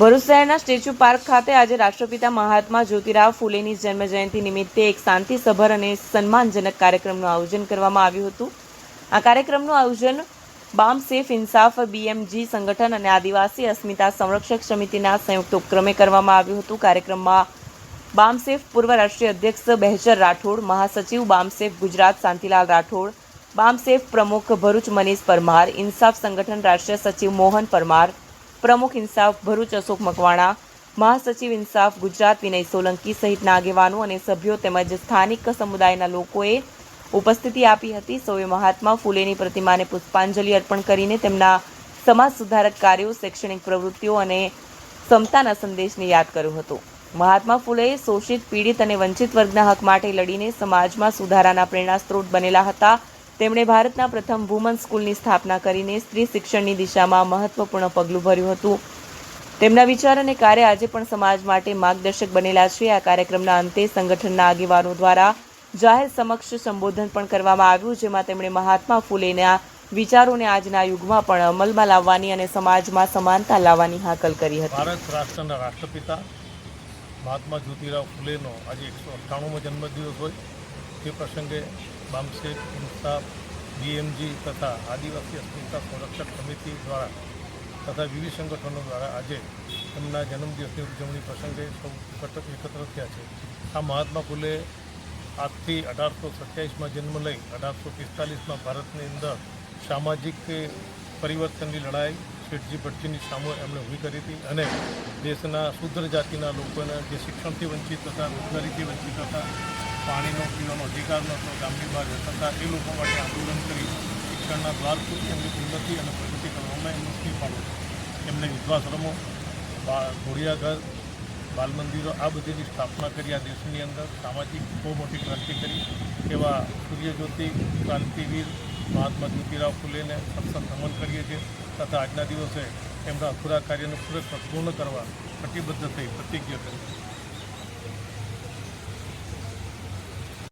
ભરૂચ શહેરના statue park ખાતે આજે રાષ્ટ્રપિતા મહાત્મા જ્યોતિરાવ ફૂલેની જન્મજયંતિ નિમિત્તે એક શાંતિસભર અને સન્માનજનક કાર્યક્રમનું આયોજન કરવામાં આવ્યું હતું. આ કાર્યક્રમનું આયોજન બામ સેફ ઇન્સાફ બીએમજી સંગઠન અને આદિવાસી અસ્મિતા સંરક્ષક સમિતિના સંયુક્ત ઉપક્રમે કરવામાં આવ્યું હતું. કાર્યક્રમમાં બામસેફ પૂર્વ રાષ્ટ્રીય અધ્યક્ષ બહેજર રાઠોડ, મહાસચિવ બામસેફ ગુજરાત શાંતિલાલ રાઠોડ બામસેફ પ્રમુખ ભરૂચ મનીષ પરમાર, ઇન્સાફ સંગઠન રાષ્ટ્રીય સચિવ મોહન પરમાર પ્રમુખ ઇન્સાફ ભરૂચ અશોક મકવાણા, મહાસચિવ ઇન્સાફ ગુજરાત વિનય સોલંકી સહિતના આગેવાનો અને સભ્યો તેમજ સ્થાનિક સમુદાયના લોકોએ ઉપસ્થિતિ આપી હતી. સૌએ મહાત્મા ફૂલેની પ્રતિમાને પુષ્પાંજલિ અર્પણ કરીને તેમના સમાજ સુધારક કાર્યો, શૈક્ષણિક પ્રવૃત્તિઓ અને સમતાના સંદેશને યાદ કર્યો હતો. મહાત્મા ફૂલેએ શોષિત, પીડિત અને વંચિત વર્ગના હક માટે લડીને સમાજમાં સુધારાના પ્રેરણા સ્ત્રોત બનેલા હતા. તેમણે ભારતના પ્રથમ વુમન સ્કૂલની સ્થાપના કરીને સ્ત્રી શિક્ષણની દિશામાં મહત્વપૂર્ણ પગલું ભર્યું હતું. તેમના વિચાર અને કાર્ય આજે પણ સમાજ માટે માર્ગદર્શક બનેલા છે. આ કાર્યક્રમના અંતે સંગઠનના આગેવાનો દ્વારા જાહેર સમક્ષ સંબોધન પણ કરવામાં આવ્યું, જેમાં તેમણે મહાત્મા ફૂલેના વિચારોને આજના યુગમાં પણ અમલમાં લાવવાની અને સમાજમાં સમાનતા લાવવાની હાકલ કરી હતી. ભારત રાષ્ટ્રના રાષ્ટ્રપિતા મહાત્મા જ્યોતિરાવ ફૂલેનો આજે એકસો અઠ્ઠાણુંમો જન્મદિવસ હોય. તે પ્રસંગે બામસેફ ઇન્સાફ, બીએમજી તથા આદિવાસી અસ્મિતા સંરક્ષક સમિતિ દ્વારા તથા વિવિધ સંગઠનો દ્વારા આજે તેમના જન્મદિવસની ઉજવણી પ્રસંગે સૌ એકત્ર થયા છે. આ મહાત્મા ફૂલે આજથી અઢારસો સત્યાવીસમાં જન્મ લઈ અઢારસો પિસ્તાલીસમાં ભારતની અંદર સામાજિક પરિવર્તનની લડાઈ શેઠજી ભટજીની સામે એમણે ઊભી કરી હતી અને દેશના શુદ્ર જાતિના લોકોને જે શિક્ષણથી વંચિત હતા રોજગારીથી વંચિત હતા પાણીનો પીવાનો અધિકાર નહોતો, ગામની બહાર જતા એ લોકો માટે આંદોલન કરી શિક્ષણના દ્વાર સુધી એમની ઉન્નતિ અને પ્રગતિ કરવામાં એમનું સ્થિર પાડ્યું. એમને વિધવાશ્રમો ઘોડિયાઘર બાલ મંદિરો આ બધીની સ્થાપના કરી, આ દેશની અંદર સામાજિક બહુ મોટી ક્રાંતિ કરી એવા સૂર્યજ્યોતિ, ક્રાંતિવીર, મહાત્મા જ્યોતિરાવ ફૂલેને સતત નમન કરીએ છીએ તથા આજના દિવસે એમના અધૂરા કાર્યને પૂરેપૂર પૂર્ણ કરવા કટિબદ્ધ થઈ પ્રતિજ્ઞા કરી.